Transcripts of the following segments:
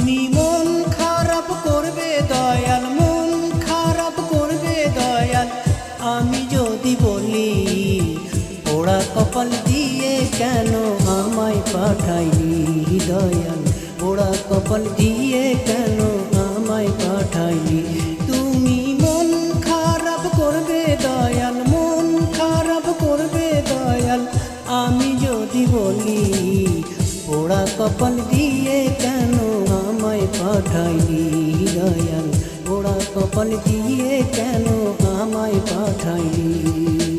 তুমি মন খারাপ করবে দয়াল, মন খারাপ করবে দয়াল। আমি যদি বলি, পোড়া কপাল দিয়ে কেন আমায় পাঠাইলি দয়াল? পোড়া কপাল দিয়ে কেন আমায় পাঠাইলি? তুমি মন খারাপ করবে দয়াল, মন খারাপ করবে দয়াল। আমি যদি বলি, পোড়া কপাল দিয়ে কেন পাঠাইলি দয়াল ওরা কপাল দিয়ে কেন আমায় পাঠাইলি?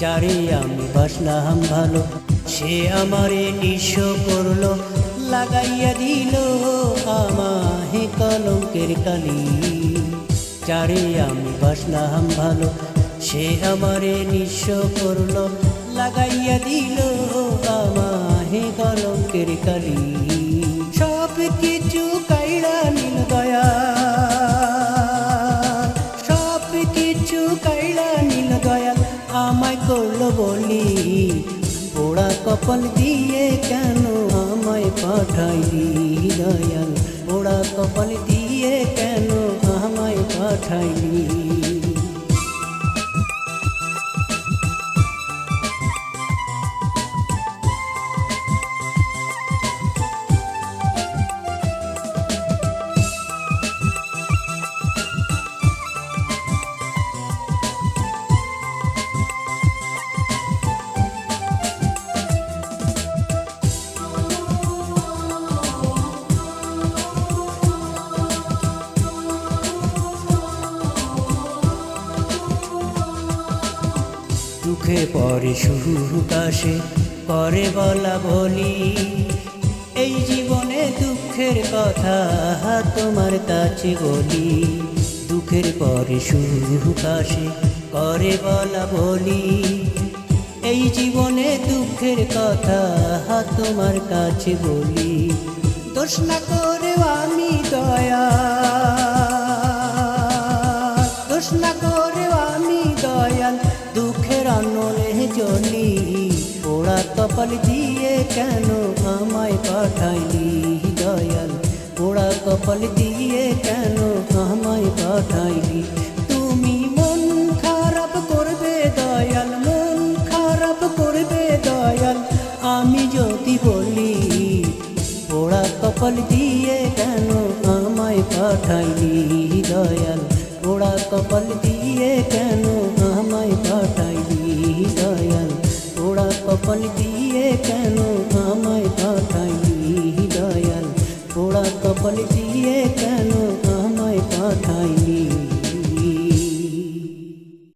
যারে আমি বাসলাম ভালো, সে আমারে নিঃস্ব করল, লাগাইয়া দিল আমাহে কলঙ্কের কালি। যারে আমি বাসলাম ভালো, সে আমারে নিঃস্ব করল, লাগাইয়া দিল আমাহে কলঙ্কের কালি। কপাল দিয়ে কেন আমায় পাঠাইলি দয়াল? ওরা কপাল দিয়ে কেন আমায় পাঠাইলি দুঃখে পরে আসে করে বলা বলি, এই জীবনে দুঃখের কথা তোমার কাছে বলি, দুঃখের পরে আসে করে বলা বলি, এই জীবনে দুঃখের কথা তোমার কাছে বলি, দোষ না করে আমি দয়া, দোষ না করে পোড়া কপাল দিয়ে কেন আমায় পাঠাইলি দয়াল? পোড়া কপাল দিয়ে কেন আমায় পাঠাইলি? তুমি মন খারাপ করবে দয়াল, মন খারাপ করবে দয়াল। আমি যদি বলি পোড়া কপাল দিয়ে কেন আমায় পাঠাইলি দয়াল? পোড়া কপাল দিয়ে কেন কেন আমায় পাঠাইলি দয়াল? পোড়া কপাল দিয়ে কেন